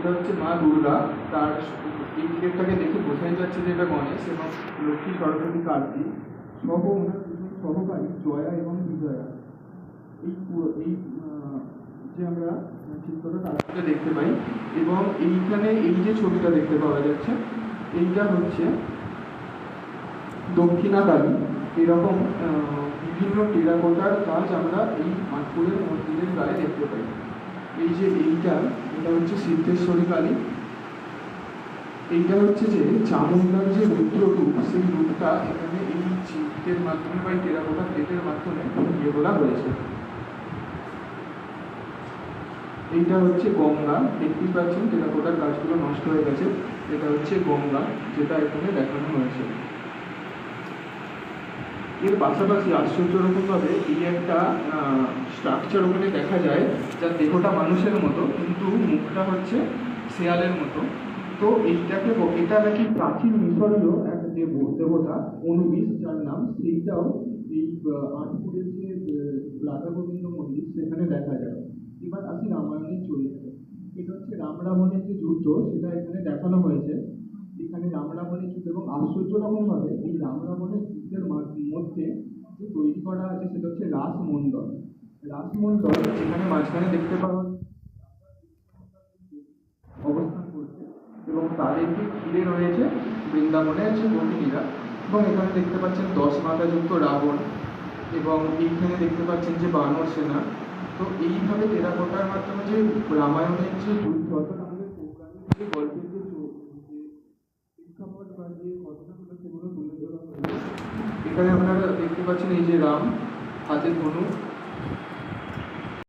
এটা হচ্ছে মা দুর্গা, তার এই দেখে বোঝাই যাচ্ছে যে এটা গণেশ এবং লক্ষ্মী, সরস্বতী, কার্তিক, সহ সহকারী, জয়া এবং বিজয়া। এই এই যে আমরা চিত্রটা তার দেখতে পাই এবং এইখানে এই যে ছবিটা দেখতে পাওয়া যাচ্ছে, এইটা হচ্ছে দক্ষিণা কালী এরকম বিভিন্ন টেরাকোটার কাজ আমরা এই মাতপুরের মন্দিরের গায়ে দেখতে পাই। এই যে এইটা, এটা হচ্ছে সিদ্ধেশ্বরী কালী এইটা হচ্ছে যে চামুন্ডার যে রুদ্ররূপ, সেই রূপটা এখানে এই চিত্রের মাধ্যমে বা এই টেরাকোটা প্লেটের মাধ্যমে ফুটিয়ে তোলা হয়েছে। এইটা হচ্ছে গঙ্গা। দেখতেই পাচ্ছেন টেরাকোটার গাছগুলো নষ্ট হয়ে গেছে। এটা হচ্ছে গঙ্গা, যেটা এখানে দেখানো হয়েছে। এর পাশাপাশি আশ্চর্য রকমভাবে এই একটা স্ট্রাকচার ওখানে দেখা যায় যার দেহটা মানুষের মতো, কিন্তু মুখটা হচ্ছে শেয়ালের মতো। তো এইটাকে এটা নাকি প্রাচীন মিশরীয় এক দেব, দেবতা অনুবিস যার নাম সেইটাও এই আটপুরের যে রাধা গোবিন্দ মন্দির, সেখানে দেখা যায়। এবার আসি রামায়ণের চরিত্রে। এটা হচ্ছে রাম রাবণের যে যুদ্ধ, সেটা এখানে দেখানো হয়েছে। এখানে রাম রাবণের যুদ্ধ এবং আশ্চর্য রকমভাবে এই রাম রাবণের যুদ্ধের মধ্যে তৈরি করা আছে সেটা হচ্ছে রাসমণ্ডল রাসমণ্ডল এখানে মাঝখানে দেখতে পাওয়া অবস্থান করছে এবং তাদেরকে ঘিরে রয়েছে বৃন্দাবনে আছে গহিনীরা এবং এখানে দেখতে পাচ্ছেন দশ মাথাযুক্ত রাবণ এবং এইখানে দেখতে পাচ্ছেন যে বানর সেনা। তো এইভাবে টেরাকোটার মাধ্যমে যে রামায়ণের যে যুদ্ধ অর্থাৎ আমাদের যে গল্পের যে প্রেক্ষাপট যে ঘটনাগুলো সেগুলো তুলে ধরা হয়েছে এখানে আপনারা দেখতে পাচ্ছেন এই যে রাম হাতে ধনু